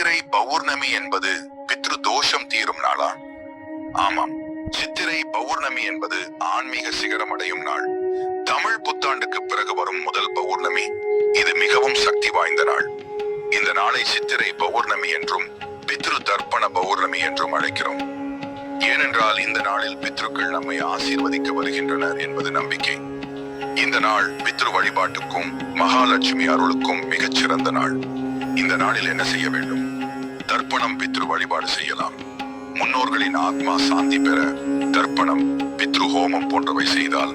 சித்திரை பௌர்ணமி என்பது பித்ரு தோஷம் தீரும் நாளா? ஆமாம். சித்திரை பௌர்ணமி என்பது ஆன்மீக சிகரம் அடையும் நாள். தமிழ் புத்தாண்டுக்கு பிறகு வரும் முதல் பௌர்ணமி. இது மிகவும் சக்தி வாய்ந்த நாள். இந்த நாளை சித்திரை பௌர்ணமி என்றும் பித்ரு தர்ப்பண பௌர்ணமி என்றும் அழைக்கிறோம். ஏனென்றால் இந்த நாளில் பித்ருக்கள் நம்மை ஆசீர்வதிக்க வருகின்றனர் என்பது நம்பிக்கை. இந்த நாள் பித்ரு வழிபாட்டுக்கும் மகாலட்சுமி அருளுக்கும் மிகச் சிறந்த நாள். இந்த நாளில் என்ன செய்ய வேண்டும்? தர்ப்பணம் பித்ரு வழிபாடு செய்யலாம். முன்னோர்களின் ஆத்மா சாந்தி பெற தர்ப்பணம் பித்ரு ஹோமம் போன்றவை செய்தால்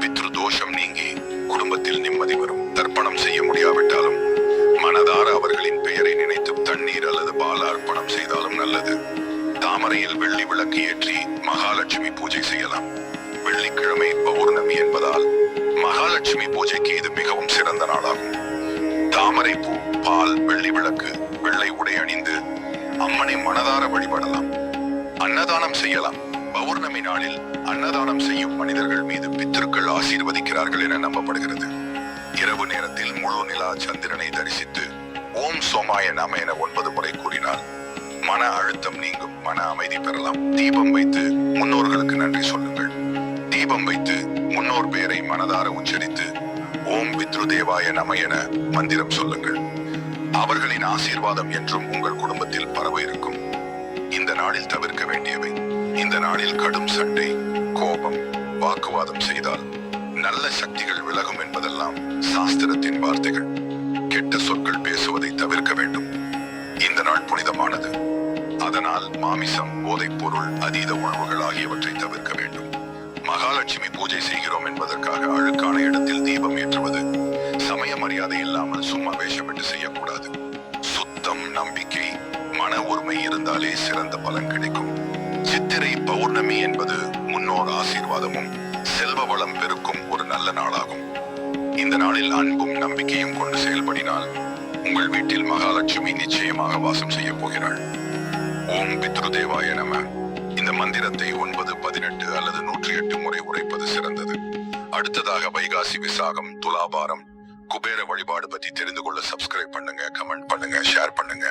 பித்ரு தோஷம் நீங்கி குடும்பத்தில் நிம்மதி வரும். தர்ப்பணம் செய்ய முடியாவிட்டாலும் மனதார அவர்களின் பெயரை நினைத்து தண்ணீர் அல்லது பால அர்ப்பணம் செய்தாலும் நல்லது. தாமரையில் வெள்ளி விளக்கு ஏற்றி மகாலட்சுமி பூஜை செய்யலாம். வெள்ளிக்கிழமை பௌர்ணமி என்பதால் மகாலட்சுமி பூஜைக்கு இது மிகவும் சிறந்த நாளாகும். தாமரை பூ பால் வெள்ளி விளக்கு வெள்ளை உடை அணிந்து அம்மனை மனதார வழிபடலாம். அன்னதானம் செய்யலாம். பௌர்ணமி நாளில் அன்னதானம் செய்யும் மனிதர்கள் மீது பித்திருக்கள் ஆசீர்வதிக்கிறார்கள் என நம்பப்படுகிறது. இரவு நேரத்தில் முழு நிலா சந்திரனை தரிசித்து ஓம் சோமாய நம என ஒன்பது முறை கூறினால் மன அழுத்தம் நீங்கும். மன அமைதி பெறலாம். தீபம் வைத்து முன்னோர்களுக்கு நன்றி சொல்லுங்கள். தீபம் வைத்து முன்னோர் பெயரை மனதார உச்சரித்து ஓம் பித்ரு தேவாய நம என மந்திரம் சொல்லுங்கள். அவர்களின் ஆசீர்வாதம் என்றும் உங்கள் குடும்பத்தில் பரவ இருக்கும் இந்த நாளில் தவிர்க்க வேண்டியவை இந்த நாளில் கடும் சண்டை கோபம் வாக்குவாதம் செய்தால் நல்ல சக்திகள் விலகும் என்பதெல்லாம் சாஸ்திரத்தின் வார்த்தைகள். கெட்ட சொற்கள் பேசுவதை தவிர்க்க வேண்டும். இந்த நாள் புனிதமானது. அதனால் மாமிசம் போதைப் பொருள் அதீத உணவுகள் ஆகியவற்றை தவிர்க்க வேண்டும். மகாலட்சுமி பூஜை செய்கிறோம் என்பதற்காக அழுக்கான இடத்தில் தீபம் ஏற்றுவது சமய மரியாதை இல்லாமல் சும்மா நம்பிக்கை மன ஒருமை இருந்தாலே சிறந்த பலன் கிடைக்கும். சித்திரை பௌர்ணமி என்பது முன்னோர் ஆசீர்வாதமும் செல்வ வளம் பெருக்கும் ஒரு நல்ல நாளாகும். இந்த நாளில் அன்பும் நம்பிக்கையும் கொண்டு செயல்படினால் உங்கள் வீட்டில் மகாலட்சுமி நிச்சயமாக வாசம் செய்ய போகிறாள். ஓம் பித்ருதேவாய நம. இந்த மந்திரத்தை ஒன்பது பதினெட்டு அல்லது நூற்றி எட்டு முறை உரைப்பது சிறந்தது. அடுத்ததாக வைகாசி விசாகம் துலாபாரம் குபேர வழிபாடு பத்தி தெரிந்து கொள்ள சப்ஸ்கிரைப் பண்ணுங்க கமெண்ட் பண்ணுங்க ஷேர் பண்ணுங்க.